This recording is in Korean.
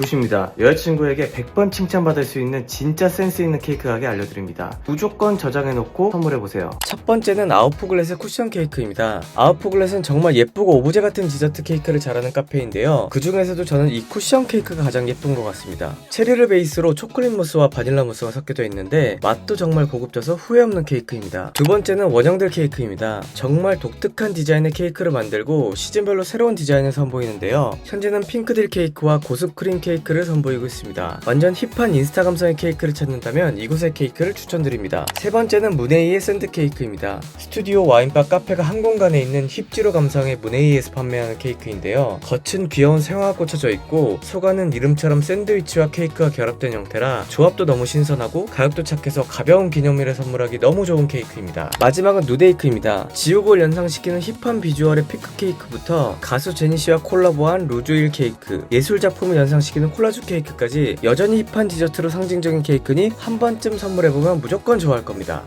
좋습니다. 여자친구에게 100번 칭찬받을 수 있는 진짜 센스 있는 케이크 가게 알려드립니다. 무조건 저장해놓고 선물해보세요. 첫 번째는 아웃포글렛의 쿠션 케이크입니다. 아웃포글렛은 정말 예쁘고 오브제 같은 디저트 케이크를 잘하는 카페인데요. 그 중에서도 저는 이 쿠션 케이크가 가장 예쁜 것 같습니다. 체리를 베이스로 초콜릿 무스와 바닐라 무스가 섞여져 있는데 맛도 정말 고급져서 후회 없는 케이크입니다. 두 번째는 원형들 케이크입니다. 정말 독특한 디자인의 케이크를 만들고 시즌별로 새로운 디자인을 선보이는데요. 현재는 핑크딜 케이크와 고급 크림 케이크 를 선보이고 있습니다. 완전 힙한 인스타 감성의 케이크를 찾는다면 이곳의 케이크를 추천드립니다. 세 번째는 문에이의 샌드 케이크입니다. 스튜디오 와인바 카페가 한 공간에 있는 힙지로 감성의 문에이에서 판매하는 케이크인데요. 겉은 귀여운 생화가 꽂혀져 있고 속안은 이름처럼 샌드위치와 케이크가 결합된 형태라 조합도 너무 신선하고 가격도 착해서 가벼운 기념일에 선물하기 너무 좋은 케이크입니다. 마지막은 누데이크입니다. 지옥을 연상시키는 힙한 비주얼의 피크 케이크부터 가수 제니씨와 콜라보한 루즈일 케이크, 예술 작품을 연상 시키는 콜라주 케이크까지 여전히 힙한 디저트로 상징적인 케이크니 한 번쯤 선물해보면 무조건 좋아할 겁니다.